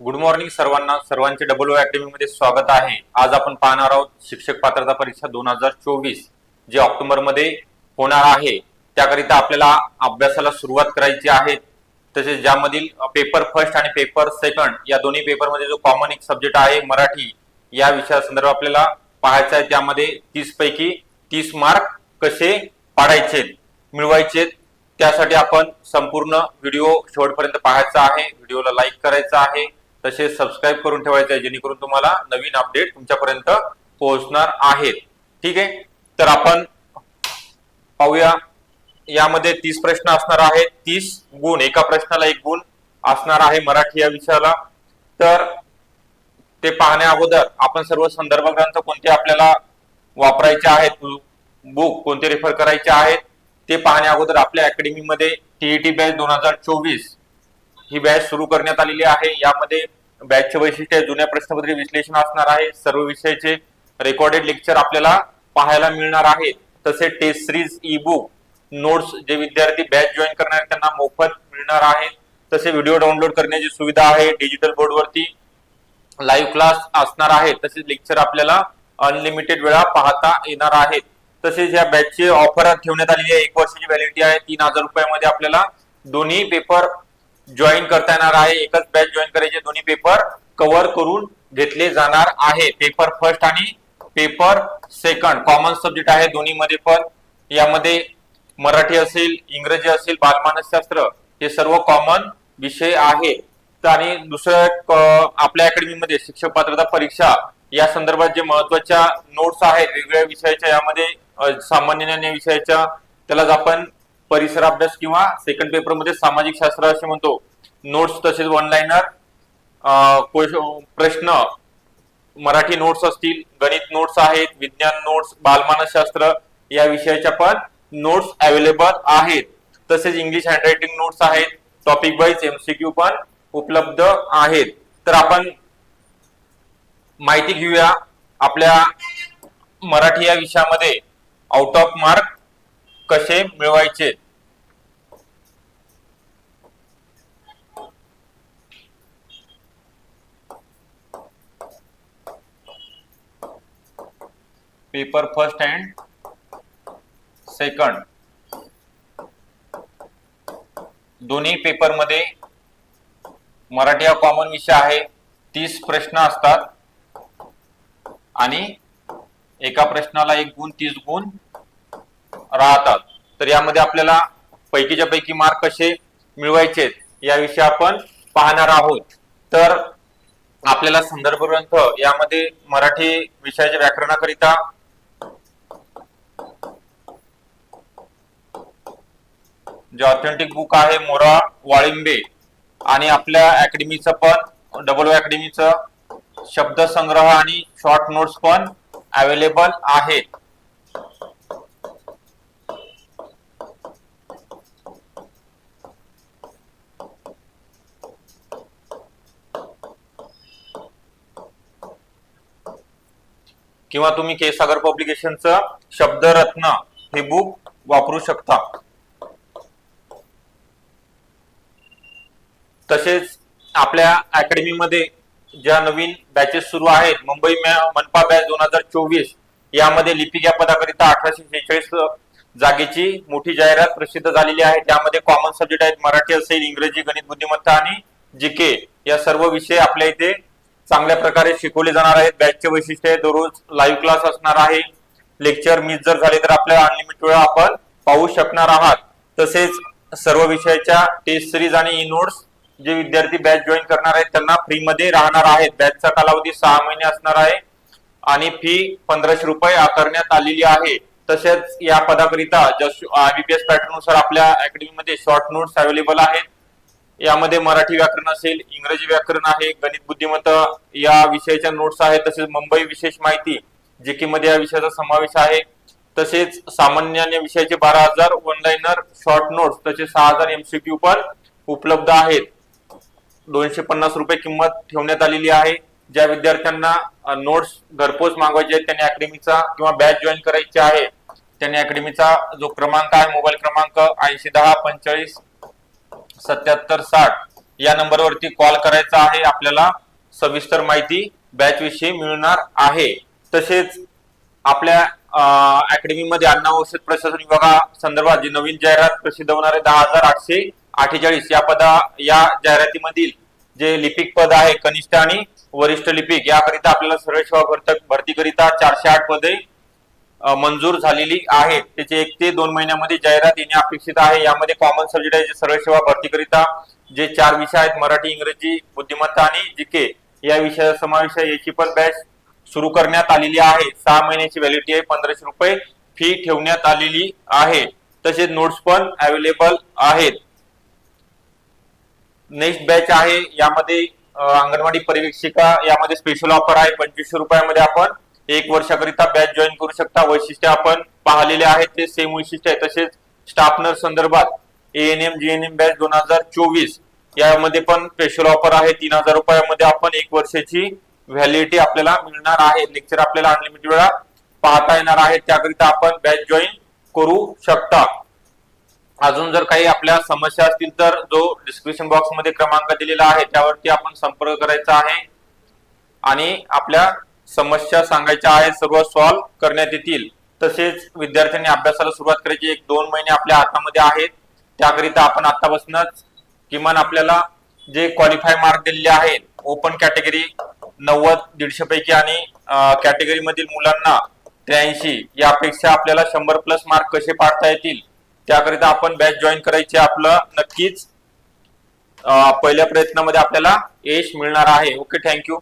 Good morning सर्वांना. सर्वांचे double academy मध्ये स्वागत आहे. आज आपण पाहणार आहोत शिक्षक पात्रता परीक्षा दोन हजार चोवीस जे ऑक्टोबरमध्ये होणार आहे. त्याकरिता आपल्याला अभ्यासाला सुरुवात करायची आहे. तसेच ज्यामधील पेपर फर्स्ट आणि पेपर सेकंड या दोन्ही पेपरमध्ये जो कॉमन एक सब्जेक्ट आहे मराठी या विषयासंदर्भात आपल्याला पाहायचा आहे. त्यामध्ये तीस पैकी तीस मार्क कसे पाडायचे मिळवायचे त्यासाठी आपण संपूर्ण व्हिडिओ शेवटपर्यंत पाहायचा आहे. व्हिडिओला लाईक करायचा आहे. तसेच सबस्क्राईब करून ठेवायचं आहे जेणेकरून तुम्हाला नवीन अपडेट तुमच्यापर्यंत पोहोचणार आहेत ठीक आहे? तर आपण पाहूया. यामध्ये तीस प्रश्न असणार आहेत. तीस गुण. एका प्रश्नाला एक गुण असणार आहे मराठी या विषयाला. तर ते पाहण्या अगोदर आपण सर्व संदर्भ ग्रंथ कोणते आपल्याला वापरायचे आहेत बुक कोणते रेफर करायचे आहेत ते पाहण्या अगोदर आपल्या अकॅडमीमध्ये टीईटी बॅच दोन हजार चोवीस ही बॅच सुरू करण्यात आलेली आहे. यामध्ये बॅचचे वैशिष्ट्य जुन्या प्रश्नपत्रे विश्लेषण असणार आहे. सर्व विषयाचे रेकॉर्डेड लेक्चर आपल्याला पाहायला मिळणार आहे. तसे test series E book notes जे विद्यार्थी बॅच जॉईन करणार त्यांना मोफत मिळणार आहे तसे व्हिडिओ डाउनलोड करण्याची सुविधा आहे. डिजिटल बोर्डवरती लाईव्ह क्लास असणार आहे. तसेच लेक्चर आपल्याला अनलिमिटेड वेळा पाहता येणार आहेत. तसेच या बॅचची ऑफर ठेवण्यात आलेली आहे. एक वर्षाची व्हॅलिडिटी आहे. तीन हजार रुपयामध्ये आपल्याला दोन्ही पेपर जॉईन करता येणार आहे. एकच बॅच जॉईन करायचे. दोन्ही पेपर कव्हर करून घेतले जाणार आहे. पेपर फर्स्ट आणि पेपर सेकंड कॉमन सब्जेक्ट आहे. दोन्ही मध्ये पण. यामध्ये मराठी असेल इंग्रजी असेल बालमानसशास्त्र हे सर्व कॉमन विषय आहे. तर आणि दुसरं आपल्या अकॅडमीमध्ये शिक्षक पात्रता परीक्षा या संदर्भात जे महत्त्वाच्या नोट्स आहेत वेगवेगळ्या विषयाच्या यामध्ये सामान्य ज्ञान विषयाच्या त्यालाच आपण परिसर अभ्यास किंवा सेकंड पेपरमध्ये सामाजिक शास्त्र असे म्हणतो. नोट्स तसेच ऑनलाईनर प्रश्न मराठी नोट्स असतील गणित नोट्स आहेत विज्ञान नोट्स बालमानसशास्त्र या विषयाच्या पण नोट्स अवेलेबल आहेत. तसेच इंग्लिश हँडरायटिंग नोट्स आहेत टॉपिक वाईज एमसीक्यू पण उपलब्ध आहेत. तर आपण माहिती घेऊया आपल्या मराठी या विषयामध्ये आउट ऑफ मार्क कसे मिळवायचे. Paper first and second. दोन्ही पेपरमध्ये मराठी हा कॉमन विषय आहे. तीस प्रश्न असतात. आणि एका प्रश्नाला एक गुण तीस गुण राहतात. तर यामध्ये आपल्याला पैकीच्या पैकी मार्क कसे मिळवायचे याविषयी आपण पाहणार आहोत. तर आपल्याला संदर्भ ग्रंथ यामध्ये मराठी विषयाच्या व्याकरणाकरिता जे ऑथेंटिक बुक आहे मोरा वाळिंबे. आणि आपल्या अकॅडमीचं पण डबल अकॅडमीचं शब्दसंग्रह आणि शॉर्ट नोट्स पण अवेलेबल आहेत. किंवा तुम्ही केसागर पब्लिकेशनचं शब्दरत्न हे बुक वापरू शकता. तसेच आपल्या अकॅडमीमध्ये ज्या नवीन बॅचेस सुरू आहेत मुंबई मॅ- मनपा बॅच दोन हजार चोवीस यामध्ये लिपिक या पदाकरिता अठराशे शेहेचाळीस जागेची मोठी जाहिरात प्रसिद्ध झालेली आहे. त्यामध्ये कॉमन सब्जेक्ट आहेत मराठी असेल इंग्रजी गणित बुद्धिमत्ता आणि जीके या सर्व विषय आपल्या इथे चांगल्या प्रकारे शिकवले जाणार आहेत. बॅचचे वैशिष्ट्य आहे दररोज लाईव्ह क्लास असणार आहे. लेक्चर मिस जर झाले तर आपल्याला अनलिमिटेड वेळा आपण पाहू शकणार आहात. तसेच सर्व विषयाच्या टेस्ट सिरीज आणि ई नोट्स जे विद्यार्थी बॅच जॉईन करणार आहेत त्यांना फ्री मध्ये राहणार आहेत. बॅचचा कालावधी सहा महिने असणार आहे आणि फी पंधराशे रुपये आकारण्यात आलेली आहे. तसेच या पदाकरिता आयबीपीएस पॅटर्ननुसार आपल्या अकॅडमीमध्ये शॉर्ट नोट्स अवेलेबल आहेत. यामध्ये मराठी व्याकरण असेल इंग्रजी व्याकरण आहे गणित बुद्धिमत्ता या विषयाच्या नोट्स आहेत. तसेच मुंबई विशेष माहिती जे मध्ये या विषयाचा समावेश आहे. तसेच सामान्य विषयाचे बारा हजार वन लाईनर शॉर्ट नोट्स तसेच सहा हजार एमसीक्यू पण उपलब्ध आहेत. दोनशे पन्नास रुपये किंमत ठेवण्यात आलेली आहे. ज्या विद्यार्थ्यांना नोट्स घरपोच मागवायचे आहेत त्यांनी अकॅडमीचा किंवा बॅच जॉईन करायची आहे त्यांनी अकॅडमीचा जो क्रमांक आहे मोबाईल क्रमांक ऐंशी दहा पंचेचाळीस सत्याहत्तर साठ या नंबरवरती कॉल करायचा आहे. आपल्याला सविस्तर माहिती बॅच विषयी मिळणार आहे. तसेच आपल्या अकॅडमीमध्ये अन्न औषध प्रशासन विभागा संदर्भात जी नवीन जाहिरात प्रसिद्ध होणार आहे दहा हजार आठशे अठ्ठेचाळीस. या पदा या जाहिरातीमधील जे लिपिक पद आहे कनिष्ठ आणि वरिष्ठ लिपिक याकरिता आपल्याला सरळ सेवा भरत भरतीकरिता चारशे आठ पदे मंजूर झालेली आहे त्याचे एक ते दोन महिन्यामध्ये जाहिरात येणे अपेक्षित आहे. यामध्ये कॉमन सब्जेक्ट आहे जे सरळ सेवा भरतीकरिता जे चार विषय आहेत मराठी इंग्रजी बुद्धिमत्ता आणि जिके या विषयाचा समावेश आहे. याची पण बॅच सुरू करण्यात आलेली आहे. सहा महिन्याची व्हॅलिडिटी आहे. पंधराशे रुपये फी ठेवण्यात आलेली आहे. तसेच नोट्स पण अवेलेबल आहेत. नेक्स्ट बॅच आहे यामध्ये अंगणवाडी परिवेक्षिका यामध्ये स्पेशल ऑफर आहे पंचवीसशे रुपयामध्ये आपण एक वर्षाकरिता बॅच जॉईन करू शकता. वैशिष्ट्य आपण पाहिलेले आहेत ते सेम वैशिष्ट्य आहे. तसेच स्टाफनर संदर्भात एएनएम जीएनएम बॅच दोन हजार चोवीस यामध्ये पण स्पेशल ऑफर आहे. तीन हजार रुपयामध्ये आपण एक वर्षाची व्हॅलिडिटी आपल्याला मिळणार आहे. लेक्चर आपल्याला अनलिमिटेड वेळा पाहता येणार आहे. त्याकरिता आपण बॅच जॉईन करू शकता. अजून जर काही आपल्या समस्या असतील तर जो डिस्क्रिप्शन बॉक्समध्ये क्रमांक दिलेला आहे त्यावरती आपण संपर्क करायचा आहे. आणि आपल्या समस्या सांगायच्या आहेत सर्व सॉल्व्ह करण्यात येतील. तसेच विद्यार्थ्यांनी अभ्यासाला सुरुवात करायची एक दोन महिने आपल्या हातामध्ये आहेत. त्याकरिता आपण आतापासूनच किमान आपल्याला जे क्वालिफाय मार्क दिलेले आहेत ओपन कॅटेगरी नव्वद दीडशे पैकी आणि कॅटेगरी मधील मुलांना त्र्याऐंशी यापेक्षा आपल्याला शंभर प्लस मार्क कसे पाडता येतील? त्याकरिता आपण बॅच जॉईन करायचे आपलं. नक्कीच पहिल्या प्रयत्नामध्ये आपल्याला यश मिळणार आहे. Okay thank you